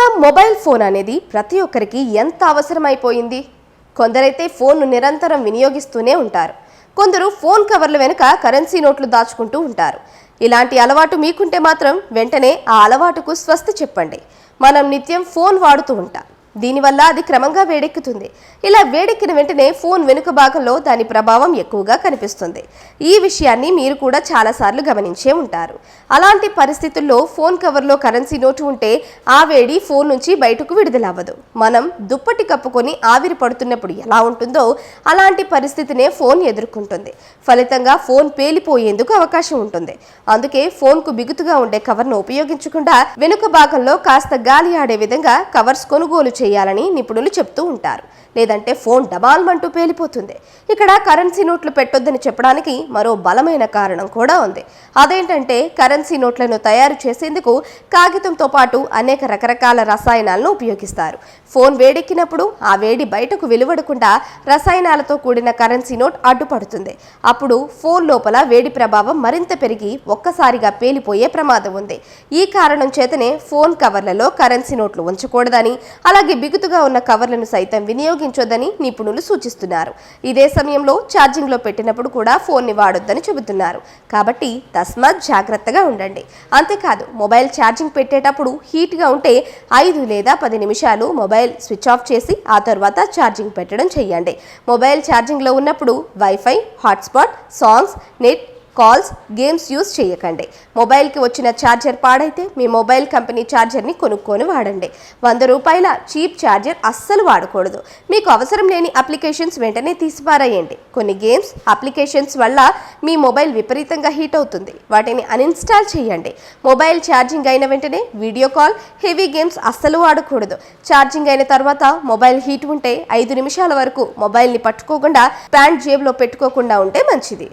కొత్త mobile phone అనేది ప్రతి ఒక్కరికి ఎంత అవసరమైపోయింది? కొందరైతే ఫోన్ను నిరంతరం వినియోగిస్తూనే ఉంటారు. కొందరు ఫోన్ కవర్ల వెనుక కరెన్సీ నోట్లు దాచుకుంటూ ఉంటారు. ఇలాంటి అలవాటు మీకుంటే మాత్రం వెంటనే ఆ అలవాటుకు స్వస్తి చెప్పండి. మనం నిత్యం ఫోన్ వాడుతూ ఉంటాం. దీనివల్ల అది క్రమంగా వేడెక్కుతుంది. ఇలా వేడెక్కిన వెంటనే ఫోన్ వెనుక భాగంలో దాని ప్రభావం ఎక్కువగా కనిపిస్తుంది. ఈ విషయాన్ని మీరు కూడా చాలాసార్లు గమనించే ఉంటారు. అలాంటి పరిస్థితుల్లో ఫోన్ కవర్లో కరెన్సీ నోటు ఉంటే ఆ వేడి ఫోన్ నుంచి బయటకు విడుదలవ్వదు. మనం దుప్పటి కప్పుకొని ఆవిరి పడుతున్నప్పుడు ఎలా ఉంటుందో అలాంటి పరిస్థితినే ఫోన్ ఎదుర్కొంటుంది. ఫలితంగా ఫోన్ పేలిపోయేందుకు అవకాశం ఉంటుంది. అందుకే ఫోన్కు బిగుతుగా ఉండే కవర్ను ఉపయోగించకుండా వెనుక భాగంలో కాస్త గాలి ఆడే విధంగా కవర్స్ కొనుగోలు చేయాలని నిపుణులు చెప్తూ ఉంటారు. లేదంటే ఫోన్ డబాల్మంటూ పేలిపోతుంది. ఇక్కడ కరెన్సీ నోట్లు పెట్టొద్దని చెప్పడానికి మరో బలమైన కారణం కూడా ఉంది. అదేంటంటే కరెన్సీ నోట్లను తయారు చేసేందుకు కాగితంతో పాటు అనేక రకరకాల రసాయనాలను ఉపయోగిస్తారు. ఫోన్ వేడెక్కినప్పుడు ఆ వేడి బయటకు వెలువడకుండా రసాయనాలతో కూడిన కరెన్సీ నోట్ అడ్డుపడుతుంది. అప్పుడు ఫోన్ లోపల వేడి ప్రభావం మరింత పెరిగి ఒక్కసారిగా పేలిపోయే ప్రమాదం ఉంది. ఈ కారణం చేతనే ఫోన్ కవర్లలో కరెన్సీ నోట్లు ఉంచకూడదని అలాగే బిగుతుగా ఉన్న కవర్లను సైతం వినియోగించొద్దని నిపుణులు సూచిస్తున్నారు. ఇదే సమయంలో ఛార్జింగ్లో పెట్టినప్పుడు కూడా ఫోన్ని వాడొద్దని చెబుతున్నారు. కాబట్టి తస్మాత్ జాగ్రత్తగా ఉండండి. అంతేకాదు మొబైల్ ఛార్జింగ్ పెట్టేటప్పుడు హీట్గా ఉంటే ఐదు లేదా పది నిమిషాలు మొబైల్ స్విచ్ ఆఫ్ చేసి ఆ తర్వాత ఛార్జింగ్ పెట్టడం చేయండి. మొబైల్ ఛార్జింగ్లో ఉన్నప్పుడు WiFi hotspot songs net calls games use చేయకండి. మొబైల్కి వచ్చిన ఛార్జర్ పాడైతే మీ మొబైల్ కంపెనీ ఛార్జర్ని కొనుక్కొని వాడండి. వంద రూపాయల చీప్ ఛార్జర్ అస్సలు వాడకూడదు. మీకు అవసరం లేని అప్లికేషన్స్ వెంటనే తీసిపారేయండి. కొన్ని గేమ్స్ అప్లికేషన్స్ వల్ల మీ మొబైల్ విపరీతంగా హీట్ అవుతుంది. వాటిని అన్ఇన్స్టాల్ చేయండి. మొబైల్ ఛార్జింగ్ అయిన వెంటనే వీడియో కాల్ హెవీ గేమ్స్ అస్సలు వాడకూడదు. ఛార్జింగ్ అయిన తర్వాత మొబైల్ హీట్ ఉంటే ఐదు నిమిషాల వరకు మొబైల్ని పట్టుకోకుండా ప్యాంట్ జేబులో పెట్టుకోకుండా ఉంటే మంచిది.